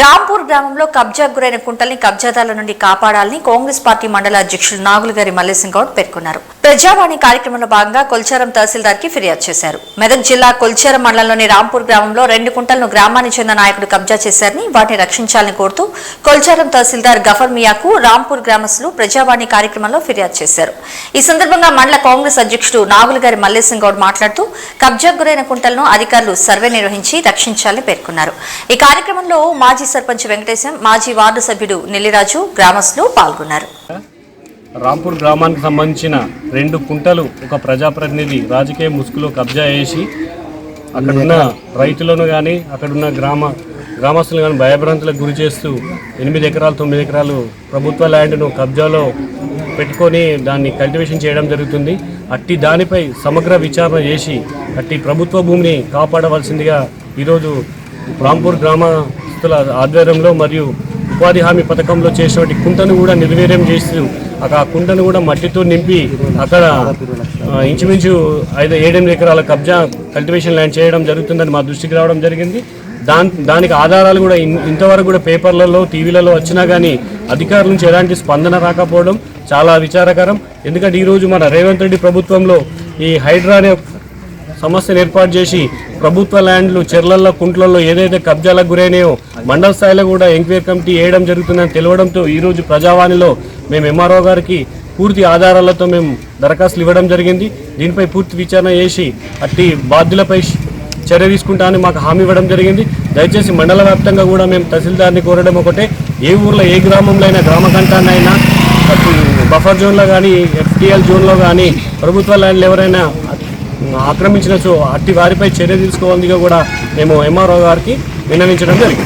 రాంపూర్ గ్రామంలో కబ్జా గురైన కుంటల్ని కబ్జాదారుల నుండి కాపాడాలని కాంగ్రెస్ పార్టీ మండల అధ్యక్షులు నాగులగారి మల్లేసింగ్ గౌడ్ పేర్కొన్నారు. ప్రజావాణి కార్యక్రమంలో భాగంగా కొల్చారం తహసీల్దార్కి ఫిర్యాదు చేశారు. మెదక్ జిల్లా కొల్చారం మండలంలోని రాంపూర్ గ్రామంలో రెండు కుంటలను గ్రామానికి చెందిన నాయకుడు కబ్జా చేశారని వాటిని రక్షించాలని కోరుతూ కొల్చారం తహసీల్దార్ గఫర్ మియాకు రాంపూర్ గ్రామస్తులు ప్రజావాణి కార్యక్రమంలో ఫిర్యాదు చేశారు. ఈ సందర్భంగా మండల కాంగ్రెస్ అధ్యక్షుడు నాగులగారి మల్లేశం గౌడ్ మాట్లాడుతూ కబ్జా గురైన కుంటలను అధికారులు సర్వే నిర్వహించి రక్షించాలని పేర్కొన్నారు. ఈ కార్యక్రమంలో మాజీ సర్పంచ్ వెంకటేశం మాజీ వార్డు సభ్యుడు నెల్లిరాజు గ్రామస్తులు పాల్గొన్నారు. రాంపూర్ గ్రామానికి సంబంధించిన రెండు కుంటలు ఒక ప్రజాప్రతినిధి రాజకీయ ముసుగులో కబ్జా చేసి అక్కడున్న రైతులను కానీ అక్కడున్న గ్రామ గ్రామస్తులను కానీ భయభ్రాంతులకు గురి చేస్తూ ఎనిమిది ఎకరాలు తొమ్మిది ఎకరాలు ప్రభుత్వ ల్యాండ్ను కబ్జాలో పెట్టుకొని దాన్ని కల్టివేషన్ చేయడం జరుగుతుంది. అట్టి దానిపై సమగ్ర విచారణ చేసి అట్టి ప్రభుత్వ భూమిని కాపాడవలసిందిగా ఈరోజు రాంపూర్ గ్రామస్తుల ఆధ్వర్యంలో మరియు ఉపాధి హామీ పథకంలో చేసినటువంటి కుంటను కూడా నిర్వీర్యం చేస్తూ అక్కడ ఆ కుంటను కూడా మట్టితో నింపి అక్కడ ఇంచుమించు ఐదు ఏడెనిమిది ఎకరాల కబ్జా కల్టివేషన్ ల్యాండ్ చేయడం జరుగుతుందని మా దృష్టికి రావడం జరిగింది. దాని దానికి ఆధారాలు కూడా ఇన్- ఇంతవరకు కూడా పేపర్లలో టీవీలలో వచ్చినా కానీ అధికారుల నుంచి ఎలాంటి స్పందన రాకపోవడం చాలా విచారకరం. ఎందుకంటే ఈరోజు మన రేవంత్ రెడ్డి ప్రభుత్వంలో ఈ హైడ్రా అనే సమస్యను ఏర్పాటు చేసి ప్రభుత్వ ల్యాండ్లు చెర్లల్లో కుంట్లలో ఏదైతే కబ్జాలకు గురైనాయో మండల స్థాయిలో కూడా ఎంక్వైరీ కమిటీ వేయడం జరుగుతుందని తెలవడంతో ఈరోజు ప్రజావాణిలో మేము ఎంఆర్ఓ గారికి పూర్తి ఆధారాలతో మేము దరఖాస్తులు ఇవ్వడం జరిగింది. దీనిపై పూర్తి విచారణ చేసి అట్టి బాధ్యులపై చర్య తీసుకుంటామని మాకు హామీ ఇవ్వడం జరిగింది. దయచేసి మండల వ్యాప్తంగా కూడా మేము తహసీల్దార్ని కోరడం ఒకటే. ఏ ఊర్లో ఏ గ్రామంలో అయినా గ్రామ కంటాన్నైనా బఫర్ జోన్లో కానీ ఎఫ్టీఎల్ జోన్లో కానీ ప్రభుత్వ ల్యాండ్లు ఎవరైనా ఆక్రమించిన సో అట్టి వారిపై చర్య తీసుకోవాలని కూడా మేము ఎంఆర్ఓ గారికి విన్నవించడం జరిగింది.